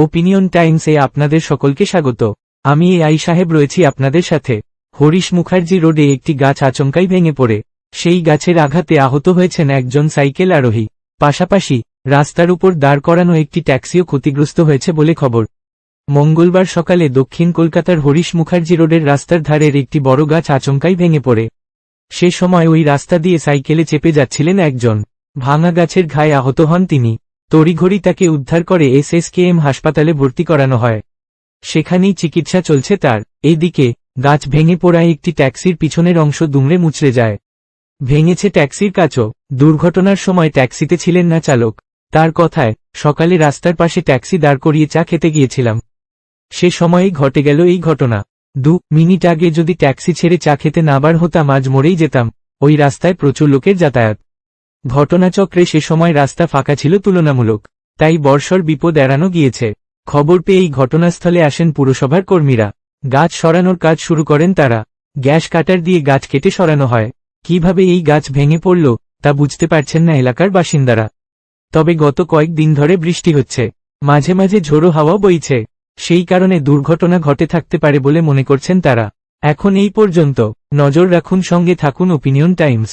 Opinion টাইমসে আপনাদের সকলকে স্বাগত। আমি এ আই সাহেব রয়েছি আপনাদের সাথে। হরিশ মুখার্জি রোডে একটি গাছ আচমকাই ভেঙে পড়ে। সেই গাছের আঘাতে আহত হয়েছেন একজন সাইকেল আরোহী। পাশাপাশি, রাস্তার উপর দাঁড় করানো একটি ট্যাক্সিও ক্ষতিগ্রস্ত হয়েছে বলে খবর। মঙ্গলবার সকালে দক্ষিণ কলকাতার হরিশ মুখার্জি রোডের রাস্তার ধারের একটি বড় গাছ আচমকাই ভেঙে পড়ে। সে সময় ওই রাস্তা দিয়ে সাইকেলে চেপে যাচ্ছিলেন একজন। ভাঙা গাছের ঘায়ে আহত হন তিনি। তড়িঘড়ি তাকে উদ্ধার করে এসএসকেএম হাসপাতালে ভর্তি করানো হয়। সেখানেই চিকিৎসা চলছে তার। এদিকে, গাছ ভেঙে পড়ায় একটি ট্যাক্সির পিছনের অংশ দুমড়ে মুচড়ে যায়। ভেঙেছে ট্যাক্সির কাচও। দুর্ঘটনার সময় ট্যাক্সিতে ছিলেন না চালক। তার কথায়, সকালে রাস্তার পাশে ট্যাক্সি দাঁড় করিয়ে চা খেতে গিয়েছিলাম। সে সময়েই ঘটে গেল এই ঘটনা। দু মিনিট আগে যদি ট্যাক্সি ছেড়ে চা খেতে না বার হতাম, আজ মরেই যেতাম। ওই রাস্তায় প্রচুর লোকের যাতায়াত। ঘটনাচক্রে সে সময় রাস্তা ফাঁকা ছিল তুলনামূলক, তাই বর্ষর বিপদ এড়ানো গিয়েছে। খবর পেয়ে এই ঘটনাস্থলে আসেন পুরসভার কর্মীরা। গাছ সরানোর কাজ শুরু করেন তারা। গ্যাস কাটার দিয়ে গাছ কেটে সরানো হয়। কীভাবে এই গাছ ভেঙে পড়ল, তা বুঝতে পারছেন না এলাকার বাসিন্দারা। তবে গত কয়েক দিন ধরে বৃষ্টি হচ্ছে। মাঝে মাঝে ঝোড়ো হাওয়া বইছে। সেই কারণে দুর্ঘটনা ঘটে থাকতে পারে বলে মনে করছেন তারা। এখন এই পর্যন্ত। নজর রাখুন, সঙ্গে থাকুন ওপিনিয়ন টাইমস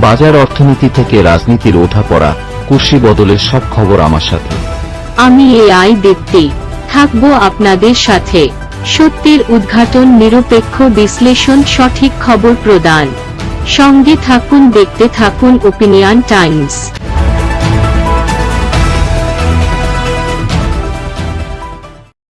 বাজার অর্থনীতি থেকে রাজনীতির ওঠাপড়া কুর্সি বদলের সব খবর আমার সাথে। আমি এআই দীপ্তি থাকব আপনাদের সাথে। সত্যের উদ্ঘাটন, নিরপেক্ষ বিশ্লেষণ, সঠিক খবর প্রদান। সঙ্গে থাকুন, দেখতে থাকুন ওপিনিয়ন টাইমস